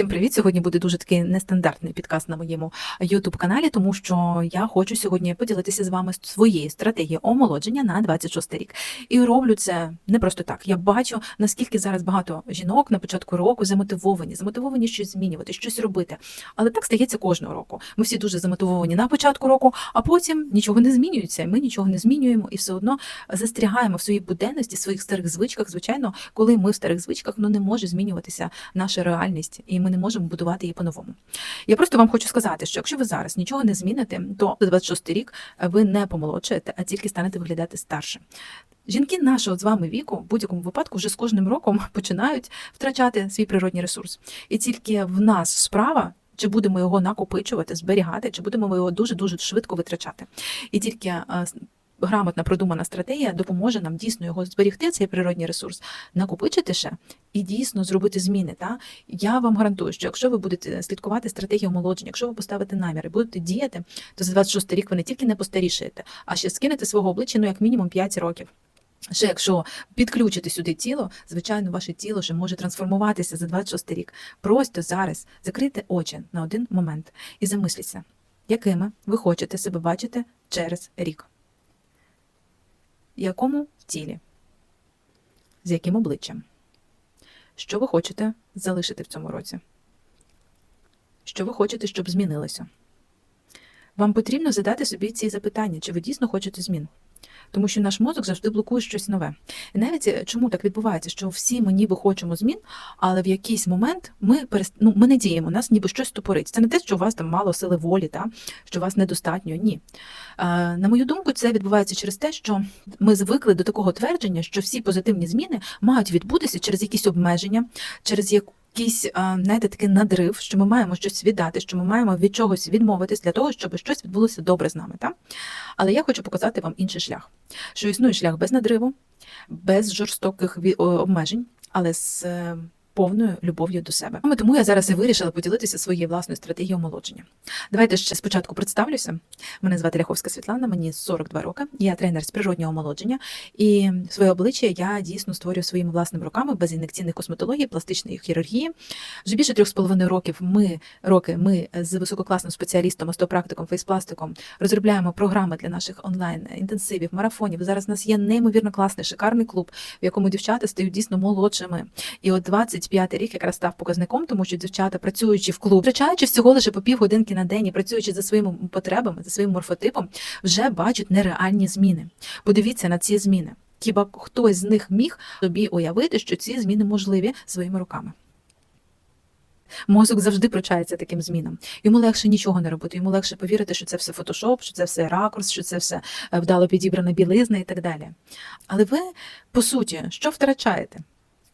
Всім привіт! Сьогодні буде дуже такий нестандартний підкаст на моєму youtube каналі, тому що я хочу сьогодні поділитися з вами своєю стратегією омолодження на 26 рік. І роблю це не просто так. Я бачу, наскільки зараз багато жінок на початку року замотивовані, замотивовані щось змінювати, щось робити. Але так стається кожного року. Ми всі дуже замотивовані на початку року, а потім нічого не змінюється. Ми нічого не змінюємо і все одно застрягаємо в своїй буденності, в своїх старих звичках. Звичайно, коли ми в старих звичках, ну не може змінюватися наша реальність, і ми не можемо будувати її по-новому. Я просто вам хочу сказати, що якщо ви зараз нічого не зміните, то за 26 рік ви не помолодшаєте, а тільки станете виглядати старше. Жінки нашого з вами віку в будь-якому випадку вже з кожним роком починають втрачати свій природній ресурс. І тільки в нас справа. Чи будемо його накопичувати, зберігати, чи будемо ми його дуже дуже швидко витрачати? І тільки грамотна продумана стратегія допоможе нам дійсно його зберігти, цей природній ресурс, накопичити ще і дійсно зробити зміни. Та я вам гарантую, що якщо ви будете слідкувати стратегію омолодження, якщо ви поставите наміри, будете діяти, то за 26 рік ви не тільки не постарішаєте, а ще скинете свого обличчя ну як мінімум 5 років. Ще якщо підключити сюди тіло, звичайно, ваше тіло ще може трансформуватися за 26 рік. Просто зараз закрийте очі на один момент і замисліться, якими ви хочете себе бачити через рік. Якому тілі? З яким обличчям? Що ви хочете залишити в цьому році? Що ви хочете, щоб змінилося? Вам потрібно задати собі ці запитання, чи ви дійсно хочете змін. Тому що наш мозок завжди блокує щось нове. І навіть е, чому так відбувається, що всі ми ніби хочемо змін, але в якийсь момент ми перест... ну, ми не діємо, нас ніби щось тупорить. Це не те, що у вас там мало сили волі, та? що вас недостатньо. Ні. Е, на мою думку, це відбувається через те, що ми звикли до такого твердження, що всі позитивні зміни мають відбутися через якісь обмеження, через якийсь, е, знаєте, такий надрив, що ми маємо щось віддати, що ми маємо від чогось відмовитись для того, щоб щось відбулося добре з нами. Та? Але я хочу показати вам інший шлях, що існує шлях без надриву, без жорстоких обмежень, але з е, повною любов'ю до себе. Саме Тому я зараз і вирішила поділитися своєю власною стратегією омолодження. Давайте ще спочатку представлюся. Мене звати Ляховська Світлана, мені 42 роки. Я тренер з природнього омолодження, і своє обличчя я дійсно створюю своїми власними руками без ін'єкційної косметології, пластичної хірургії. Вже більше трьох з половиною років ми роки ми з висококласним спеціалістом, остеопрактиком, фейспластиком розробляємо програми для наших онлайн інтенсивів, марафонів. Зараз у нас є неймовірно класний, шикарний клуб, в якому дівчата стають дійсно молодшими. І от 25 рік якраз став показником, тому що дівчата, працюючи в клуб, втрачаючи всього лише по півгодинки на день і працюючи за своїми потребами, за своїм морфотипом, вже бачать нереальні зміни. Подивіться на ці зміни. Хіба хтось з них міг собі уявити, що ці зміни можливі своїми руками? Мозок завжди пручається таким змінам. Йому легше нічого не робити. Йому легше повірити, що це все фотошоп, що це все ракурс, що це все е, вдало підібрана білизна і так далі. Але ви, по суті, що втрачаєте?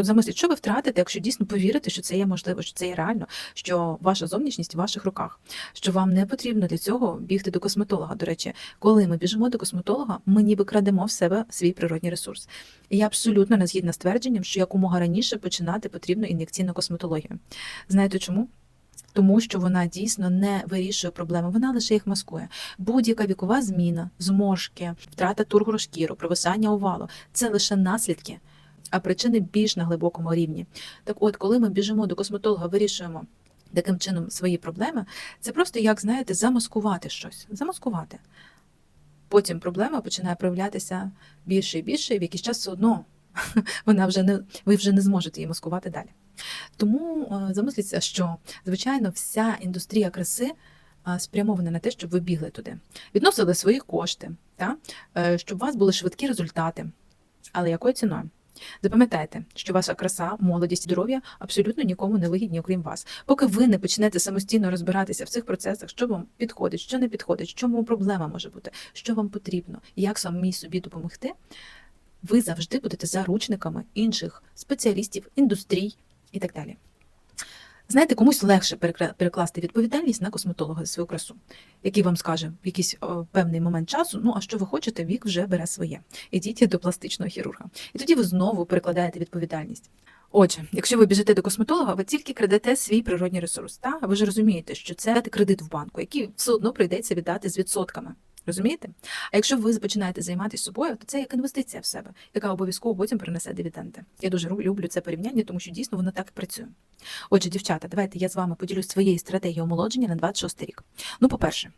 От замисліть, що ви втратите, якщо дійсно повірите, що це є можливо, що це є реально, що ваша зовнішність в ваших руках, що вам не потрібно для цього бігти до косметолога. До речі, коли ми біжимо до косметолога, ми ніби крадемо в себе свій природній ресурс. І я абсолютно не згідна з твердженням, що якомога раніше починати потрібно ін'єкційну косметологію. Знаєте чому? Тому що вона дійсно не вирішує проблеми, вона лише їх маскує. Будь-яка вікова зміна, зморшки, втрата тургору шкіру, провисання овалу це лише наслідки, а причини більш на глибокому рівні. Так от, коли ми біжимо до косметолога, вирішуємо таким чином свої проблеми, це просто як знаєте, замаскувати щось, замаскувати. Потім проблема починає проявлятися більше і більше, і в якийсь час все одно вона вже не ви вже не зможете її маскувати далі. Тому е, замисліться, що звичайно вся індустрія краси спрямована на те, щоб ви бігли туди, відносили свої кошти, та? е, щоб у вас були швидкі результати. Але якою ціною? Запам'ятайте, що ваша краса, молодість здоров'я абсолютно нікому не вигідні, окрім вас. Поки ви не почнете самостійно розбиратися в цих процесах, що вам підходить, що не підходить, в чому проблема може бути, що вам потрібно, як самі собі допомогти, ви завжди будете заручниками інших спеціалістів, індустрій і так далі. Знаєте, комусь легше перекласти відповідальність на косметолога за свою красу, який вам скаже в якийсь о, певний момент часу, ну а що ви хочете, вік вже бере своє. Ідіть до пластичного хірурга. І тоді ви знову перекладаєте відповідальність. Отже, якщо ви біжите до косметолога, ви тільки крадете свій природній ресурс. Та? Ви ж розумієте, що це кредит в банку, який все одно прийдеться віддати з відсотками. Розумієте? А якщо ви починаєте займатися собою, то це як інвестиція в себе, яка обов'язково потім принесе дивіденди. Я дуже люблю це порівняння, тому що дійсно воно так і працює. Отже, дівчата, давайте я з вами поділюсь своєю стратегією омолодження на 26 рік. Ну, по-перше,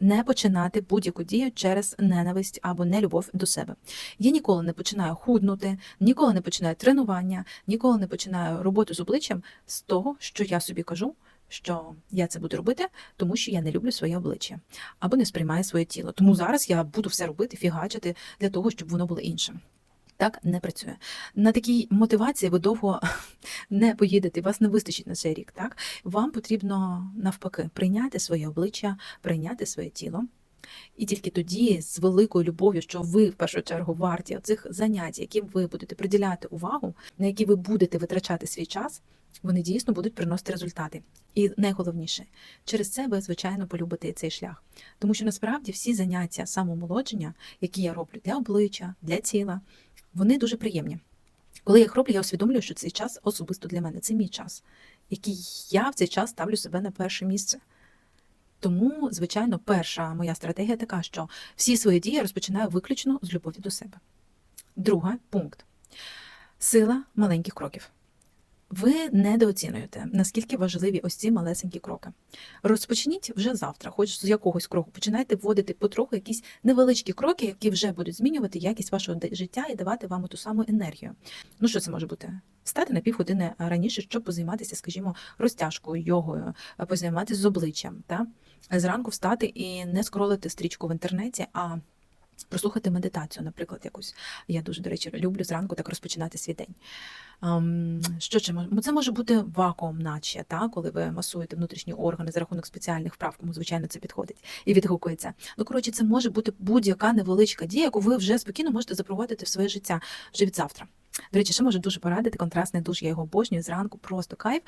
не починати будь-яку дію через ненависть або нелюбов до себе. Я ніколи не починаю худнути, ніколи не починаю тренування, ніколи не починаю роботу з обличчям з того, що я собі кажу, що я це буду робити, тому що я не люблю своє обличчя або не сприймаю своє тіло. Тому зараз я буду все робити, фігачити для того, щоб воно було іншим. Так не працює. На такій мотивації ви довго не поїдете, вас не вистачить на цей рік. Так вам потрібно навпаки прийняти своє обличчя, прийняти своє тіло. І тільки тоді, з великою любов'ю, що ви в першу чергу варті цих занять, яким ви будете приділяти увагу, на які ви будете витрачати свій час, вони дійсно будуть приносити результати. І найголовніше, через це ви, звичайно, полюбите цей шлях. Тому що насправді всі заняття самоомолодження, які я роблю для обличчя, для тіла, вони дуже приємні. Коли я їх роблю, я усвідомлюю, що цей час особисто для мене це мій час, який я в цей час ставлю себе на перше місце. Тому, звичайно, перша моя стратегія така, що всі свої дії я розпочинаю виключно з любові до себе. Друга пункт сила маленьких кроків. Ви недооцінюєте, наскільки важливі ось ці малесенькі кроки. Розпочніть вже завтра, хоч з якогось кроку. Починайте вводити потроху якісь невеличкі кроки, які вже будуть змінювати якість вашого життя і давати вам ту саму енергію. Ну що це може бути? Встати на півгодини раніше, щоб позайматися, скажімо, розтяжкою, йогою, позайматися з обличчям. Та? Зранку встати і не скролити стрічку в інтернеті, а прослухати медитацію, наприклад, якусь. Я дуже, до речі, люблю зранку так розпочинати свій день. Що може? Це може бути вакуум, наче, та? коли ви масуєте внутрішні органи за рахунок спеціальних вправ, кому звичайно це підходить і відгукується. Ну, коротше, це може бути будь-яка невеличка дія, яку ви вже спокійно можете запровадити в своє життя вже від завтра. До речі, ще можу дуже порадити контрастний душ, я його обожнюю зранку, просто кайф.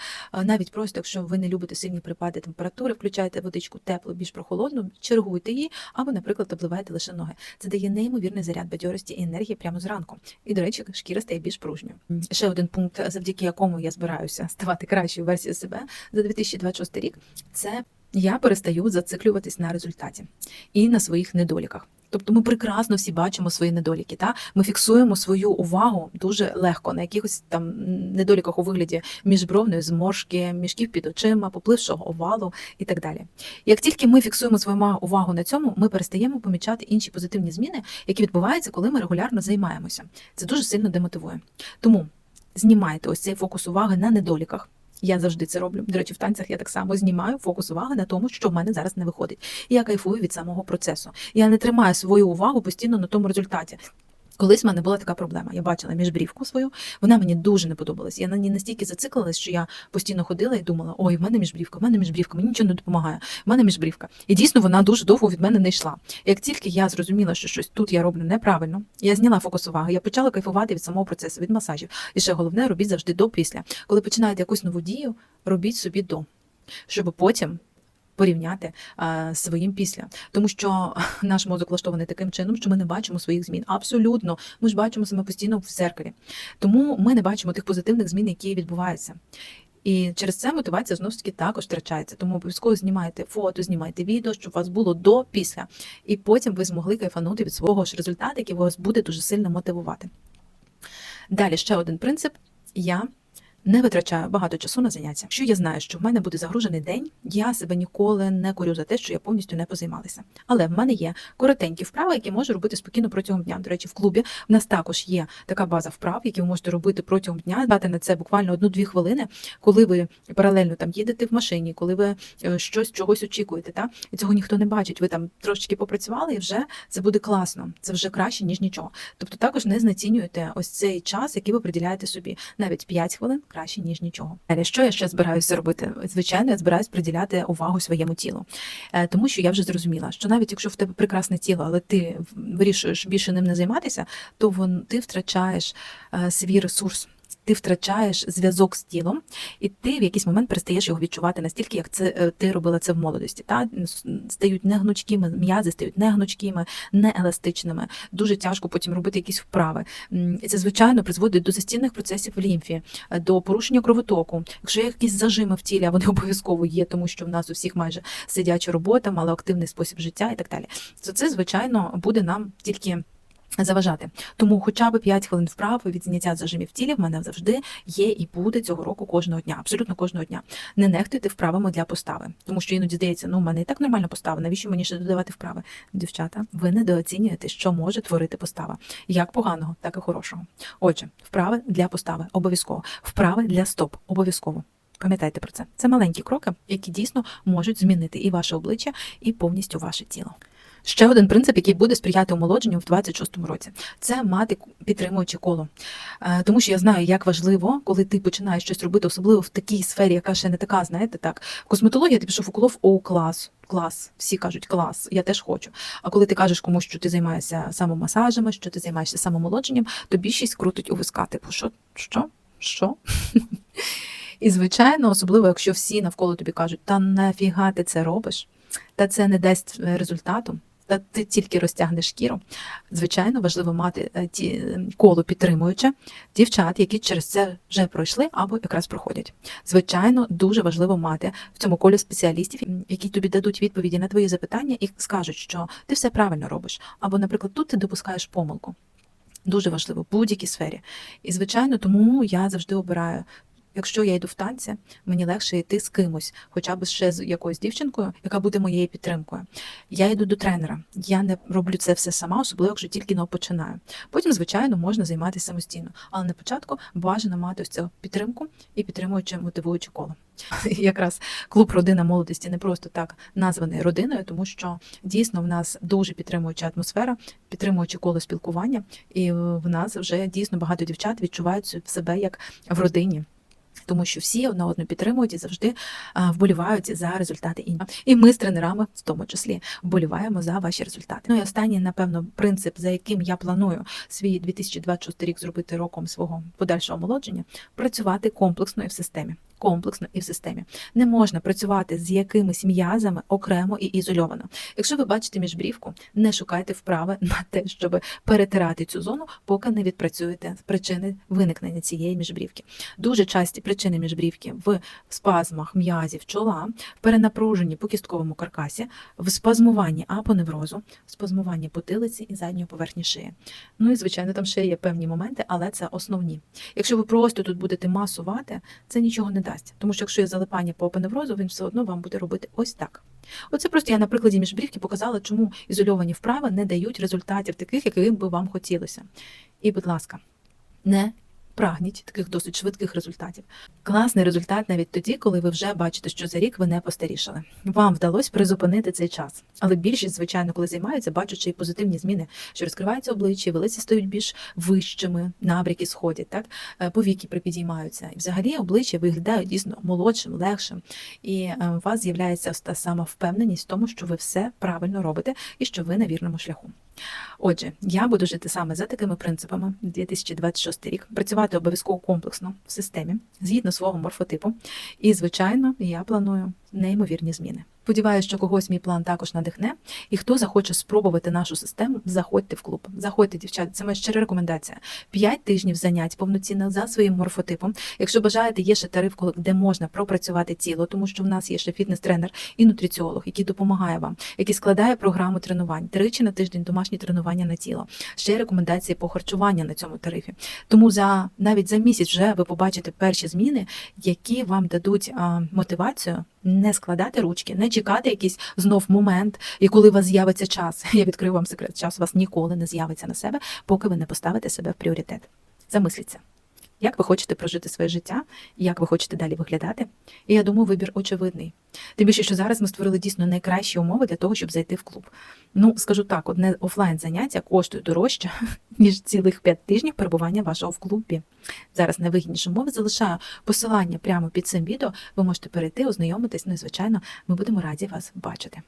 Навіть просто, якщо ви не любите сильні припади температури, включайте водичку теплу, більш прохолодну, чергуйте її, або, наприклад, обливайте лише ноги. Це дає неймовірний заряд бадьорості і енергії прямо зранку. І, до речі, шкіра стає більш пружньою. Ще один пункт, завдяки якому я збираюся ставати кращою версією себе за 2026 рік, це я перестаю зациклюватись на результаті і на своїх недоліках. Тобто ми прекрасно всі бачимо свої недоліки. Та? Ми фіксуємо свою увагу дуже легко на якихось там недоліках у вигляді міжбровної зморшки, мішків під очима, поплившого овалу і так далі. Як тільки ми фіксуємо свою увагу на цьому, ми перестаємо помічати інші позитивні зміни, які відбуваються, коли ми регулярно займаємося. Це дуже сильно демотивує. Тому знімайте ось цей фокус уваги на недоліках. Я завжди це роблю. До речі, в танцях я так само знімаю фокус уваги на тому, що в мене зараз не виходить. І я кайфую від самого процесу. Я не тримаю свою увагу постійно на тому результаті. Колись в мене була така проблема. Я бачила міжбрівку свою, вона мені дуже не подобалась. Я на ній настільки зациклилась, що я постійно ходила і думала: ой, в мене міжбрівка, в мене міжбрівка, мені нічого не допомагає. В мене міжбрівка. І дійсно вона дуже довго від мене не йшла. Як тільки я зрозуміла, що щось тут я роблю неправильно, я зняла фокус уваги, я почала кайфувати від самого процесу, від масажів. І ще головне, робіть завжди до після. Коли починаєте якусь нову дію, робіть собі до, щоб потім. Порівняти а, своїм після, тому що наш мозок влаштований таким чином, що ми не бачимо своїх змін. Абсолютно, ми ж бачимо себе постійно в зеркалі. Тому ми не бачимо тих позитивних змін, які відбуваються. І через це мотивація знову ж таки також втрачається. Тому обов'язково знімайте фото, знімайте відео, щоб у вас було до після. І потім ви змогли кайфанути від свого ж результату, який вас буде дуже сильно мотивувати. Далі ще один принцип: я не витрачаю багато часу на заняття. Якщо я знаю, що в мене буде загружений день, я себе ніколи не корю за те, що я повністю не позаймалася. Але в мене є коротенькі вправи, які можу робити спокійно протягом дня. До речі, в клубі в нас також є така база вправ, які ви можете робити протягом дня, дати на це буквально одну-дві хвилини, коли ви паралельно там їдете в машині, коли ви е, щось чогось очікуєте. Та? І цього ніхто не бачить. Ви там трошечки попрацювали, і вже це буде класно. Це вже краще, ніж нічого. Тобто також не знецінюєте ось цей час, який ви приділяєте собі. Навіть 5 хвилин краще, ніж нічого. Далі, що я ще збираюся робити? Звичайно, я збираюсь приділяти увагу своєму тілу, Е, тому що я вже зрозуміла, що навіть якщо в тебе прекрасне тіло, але ти вирішуєш більше ним не займатися, то вон ти втрачаєш е, свій ресурс. Ти втрачаєш зв'язок з тілом, і ти в якийсь момент перестаєш його відчувати настільки, як це е, ти робила це в молодості. Та стають негнучкими, м'язи стають негнучкими, нееластичними. Дуже тяжко потім робити якісь вправи. І це звичайно призводить до застійних процесів в лімфі, е, до порушення кровотоку. Якщо є якісь зажими в тілі, а вони обов'язково є, тому що в нас у всіх майже сидяча робота, малоактивний спосіб життя і так далі. То це звичайно буде нам тільки. Заважати. Тому хоча б 5 хвилин вправ від зняття зажимів в тілі в мене завжди є і буде цього року кожного дня, абсолютно кожного дня. Не нехтуйте вправами для постави, тому що іноді здається, ну в мене і так нормальна постава, навіщо мені ще додавати вправи? Дівчата, ви недооцінюєте, що може творити постава, як поганого, так і хорошого. Отже, вправи для постави обов'язково, вправи для стоп обов'язково. Пам'ятайте про це. Це маленькі кроки, які дійсно можуть змінити і ваше обличчя, і повністю ваше тіло. Ще один принцип, який буде сприяти омолодженню в 26-му році, це мати підтримуюче коло. Е, Тому що я знаю, як важливо, коли ти починаєш щось робити, особливо в такій сфері, яка ще не така, знаєте, так. Косметологія, ти пішов у колов, о, клас, клас. Всі кажуть, клас, я теж хочу. А коли ти кажеш комусь, що ти займаєшся самомасажами, що ти займаєшся самомолодженням, то більшість крутить у виска. Типу, що? Що? Що? І, звичайно, особливо, якщо всі навколо тобі кажуть, та нафіга ти це робиш, та це не дасть е, результату, та ти тільки розтягнеш шкіру. Звичайно, важливо мати е, ті е, коло підтримуюче дівчат, які через це вже пройшли або якраз проходять. Звичайно, дуже важливо мати в цьому колі спеціалістів, які тобі дадуть відповіді на твої запитання і скажуть, що ти все правильно робиш, або, наприклад, тут ти допускаєш помилку. Дуже важливо в будь-якій сфері. І, звичайно, тому я завжди обираю. Якщо я йду в танці, мені легше йти з кимось, хоча б ще з якоюсь дівчинкою, яка буде моєю підтримкою. Я йду до тренера. Я не роблю це все сама, особливо якщо тільки не починаю. Потім, звичайно, можна займатися самостійно, але на початку бажано мати ось цю підтримку і підтримуючи мотивуюче коло. Якраз клуб родина молодості не просто так названий родиною, тому що дійсно в нас дуже підтримуюча атмосфера, підтримуючи коло спілкування, і в нас вже дійсно багато дівчат відчувають себе як в родині. Тому що всі одна одну підтримують і завжди вболівають за результати інших. І ми з тренерами, в тому числі, вболіваємо за ваші результати. Ну і останній, напевно, принцип, за яким я планую свій 2026 рік зробити роком свого подальшого омолодження, працювати комплексно і в системі. Комплексно і в системі не можна працювати з якимись м'язами окремо і ізольовано. Якщо ви бачите міжбрівку, не шукайте вправи на те, щоб перетирати цю зону, поки не відпрацюєте причини виникнення цієї міжбрівки. Дуже часті причини міжбрівки в спазмах м'язів чола, в перенапруженні по кістковому каркасі, в спазмуванні апоневрозу, в спазмуванні потилиці і задньої поверхні шиї. Ну і звичайно, там ще є певні моменти, але це основні. Якщо ви просто тут будете масувати, це нічого не дасть. Тому що якщо є залипання по опеневрозу, він все одно вам буде робити ось так. Оце просто я на прикладі міжбрівки показала, чому ізольовані вправи не дають результатів таких, яких би вам хотілося. І, будь ласка, не прагніть таких досить швидких результатів. Класний результат навіть тоді, коли ви вже бачите, що за рік ви не постарішали. Вам вдалося призупинити цей час. Але більшість, звичайно, коли займаються, бачать і позитивні зміни, що розкривається обличчя, велиці стають більш вищими, набряки сходять, так Е, повіки припідіймаються. І взагалі обличчя виглядає дійсно молодшим, легшим. І е, у вас з'являється та сама впевненість в тому, що ви все правильно робите і що ви на вірному шляху. Отже, я буду жити саме за такими принципами 2026 рік, працювати обов'язково комплексно в системі, згідно свого морфотипу. І, звичайно, я планую неймовірні зміни. Сподіваюся, що когось мій план також надихне. І хто захоче спробувати нашу систему, заходьте в клуб. Заходьте, дівчата, це моя щира рекомендація. П'ять тижнів занять повноцінно за своїм морфотипом. Якщо бажаєте, є ще тариф, де можна пропрацювати тіло, тому що в нас є ще фітнес-тренер і нутриціолог, який допомагає вам, який складає програму тренувань тричі на тиждень домашні тренування на тіло. Ще рекомендації по харчуванню на цьому тарифі. Тому за навіть за місяць вже ви побачите перші зміни, які вам дадуть а, мотивацію не складати ручки, не чекати якийсь знов момент, і коли у вас з'явиться час. Я відкрию вам секрет, час у вас ніколи не з'явиться на себе, поки ви не поставите себе в пріоритет. Замисліться. Як ви хочете прожити своє життя, як ви хочете далі виглядати? І я думаю, вибір очевидний. Тим більше, що зараз ми створили дійсно найкращі умови для того, щоб зайти в клуб. Ну, скажу так, одне офлайн заняття коштує дорожче, ніж цілих 5 тижнів перебування вашого в клубі. Зараз найвигідніші умови залишаю посилання прямо під цим відео. Ви можете перейти, ознайомитись. Ну і звичайно, ми будемо раді вас бачити.